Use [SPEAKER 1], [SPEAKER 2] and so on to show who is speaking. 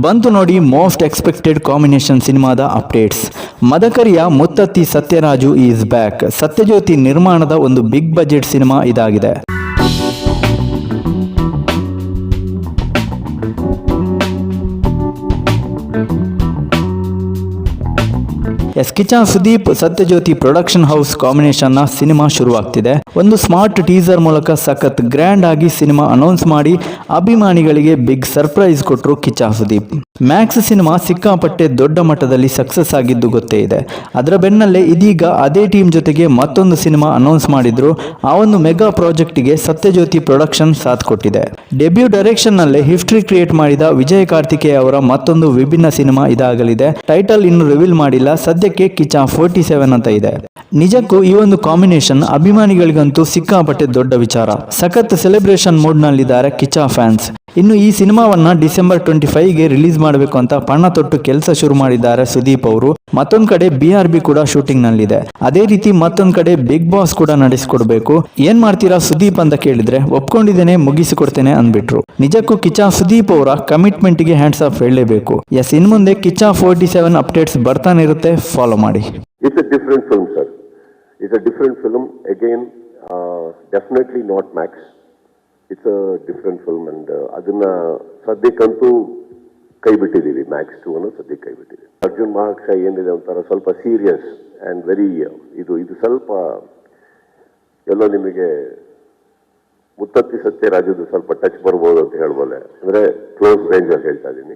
[SPEAKER 1] ಬಂತು ನೋಡಿ most expected combination ಸಿನಿಮಾದ ಅಪ್ಡೇಟ್ಸ್. ಮದಕರಿಯ ಮುತ್ತತ್ತಿ ಸತ್ಯರಾಜು ಈಸ್ ಬ್ಯಾಕ್. ಸತ್ಯಜ್ಯೋತಿ ನಿರ್ಮಾಣದ ಒಂದು ಬಿಗ್ ಬಜೆಟ್ ಸಿನಿಮಾ ಇದಾಗಿದೆ. Yes Kiccha Sudeep Satyajyothi production house ಕಾಂಬಿನೇಷನ್ನ cinema ಶುರುವಾಗ್ತಿದೆ. ಒಂದು ಸ್ಮಾರ್ಟ್ ಟೀಸರ್ ಮೂಲಕ ಸಖತ್ ಗ್ರ್ಯಾಂಡ್ ಆಗಿ ಸಿನಿಮಾ ಅನೌನ್ಸ್ ಮಾಡಿ ಅಭಿಮಾನಿಗಳಿಗೆ ಬಿಗ್ ಸರ್ಪ್ರೈಸ್ ಕೊಟ್ಟರು ಕಿಚ್ಚಾ ಸುದೀಪ್. ಮ್ಯಾಕ್ಸ್ ಸಿನಿಮಾ ಸಿಕ್ಕಾಪಟ್ಟೆ ದೊಡ್ಡ ಮಟ್ಟದಲ್ಲಿ ಸಕ್ಸಸ್ ಆಗಿದ್ದು ಗೊತ್ತೇ ಇದೆ. ಅದರ ಬೆನ್ನಲ್ಲೇ ಇದೀಗ ಅದೇ ಟೀಮ್ ಜೊತೆಗೆ ಮತ್ತೊಂದು ಸಿನಿಮಾ ಅನೌನ್ಸ್ ಮಾಡಿದ್ರು. ಆ ಒಂದು ಮೆಗಾ ಪ್ರಾಜೆಕ್ಟ್ಗೆ ಸತ್ಯಜ್ಯೋತಿ ಪ್ರೊಡಕ್ಷನ್ ಸಾಥ್ ಕೊಟ್ಟಿದೆ. ಡೆಬ್ಯೂ ಡೈರೆಕ್ಷನ್ ನಲ್ಲೇ ಹಿಸ್ಟ್ರಿ ಕ್ರಿಯೇಟ್ ಮಾಡಿದ ವಿಜಯ್ ಕಾರ್ತಿಕೇಯ ಅವರ ಮತ್ತೊಂದು ವಿಭಿನ್ನ ಸಿನಿಮಾ ಇದಾಗಲಿದೆ. ಟೈಟಲ್ ಇನ್ನು ರಿವೀಲ್ ಮಾಡಿಲ್ಲ. ಸದ್ಯಕ್ಕೆ ಕಿಚ ಫೋರ್ಟಿ ಸೆವೆನ್ ಅಂತ ಇದೆ. ನಿಜಕ್ಕೂ ಈ ಒಂದು ಕಾಂಬಿನೇಷನ್ ಅಭಿಮಾನಿಗಳಿಗಂತೂ ಸಿಕ್ಕಾಪಟ್ಟೆ ದೊಡ್ಡ ವಿಚಾರ. ಸಖತ್ ಸೆಲೆಬ್ರೇಷನ್ ಮೋಡ್ ನಲ್ಲಿದ್ದಾರೆ ಕಿಚಾ ಫ್ಯಾನ್ಸ್ ಇನ್ನು ಈ ಸಿನಿಮಾವನ್ನ ಡಿಸೆಂಬರ್ ಟ್ವೆಂಟಿ ಗೆ ರಿಲೀಸ್ ಮಾಡಬೇಕು ಅಂತ ಪಣ ತೊಟ್ಟು ಕೆಲಸ ಶುರು ಮಾಡಿದ್ದಾರೆ ಸುದೀಪ್ ಅವರು. ಮತ್ತೊಂದ್ ಕಡೆ ಬಿ ಆರ್ ಬಿ ಕೂಡ ಶೂಟಿಂಗ್ ನಲ್ಲಿದೆ ಅದೇ ರೀತಿ ಮತ್ತೊಂದ್ ಕಡೆ ಬಿಗ್ ಬಾಸ್ ಕೂಡ ನಡೆಸಿಕೊಡ್ಬೇಕು. ಏನ್ ಮಾಡ್ತೀರಾ ಸುದೀಪ್ ಅಂತ ಕೇಳಿದ್ರೆ ಒಪ್ಕೊಂಡಿದ್ದೇನೆ ಮುಗಿಸಿಕೊಡ್ತೇನೆ ಅಂದ್ಬಿಟ್ರು. ನಿಜಕ್ಕೂ ಕಿಚಾ ಸುದೀಪ್ ಅವರ ಕಮಿಟ್ಮೆಂಟ್ಗೆ ಹ್ಯಾಂಡ್ಸ್ ಆಫ್ ಹೇಳಲೇಬೇಕು. ಎಸ್ ಇನ್ ಮುಂದೆ ಕಿಚಾ ಫೋರ್ಟಿ ಸೆವೆನ್ ಅಪ್ಡೇಟ್ಸ್ ಬರ್ತಾನೆ ಇರುತ್ತೆ ಫಾಲೋ ಮಾಡಿ.
[SPEAKER 2] It's film sir it's. Different film different film. Not uh, definitely uh different film uh, ಅದನ್ನ ಸದ್ಯಕ್ಕಂತೂ ಕೈ ಬಿಟ್ಟಿದ್ದೀವಿ ಮ್ಯಾಕ್ಸ್ ಟು ಅನ್ನು ಸದ್ಯಕ್ಕೆ ಕೈ ಬಿಟ್ಟಿದ್ದೀವಿ ಅರ್ಜುನ್ ಮಹಾಕ್ಷ ಏನಿದೆ ಒಂಥರ ಸ್ವಲ್ಪ ಸೀರಿಯಸ್ ಆ್ಯಂಡ್ ವೆರಿ ಇದು ಇದು ಸ್ವಲ್ಪ ಎಲ್ಲೋ ನಿಮಗೆ ಮುತ್ತತ್ತಿ ರಾಜ್ಯದ ಸ್ವಲ್ಪ ಟಚ್ ಬರ್ಬೋದು ಅಂತ ಹೇಳ್ಬೋದೆ. ಅಂದರೆ ಕ್ಲೋಸ್ ರೇಂಜಲ್ಲಿ ಹೇಳ್ತಾ ಇದ್ದೀನಿ.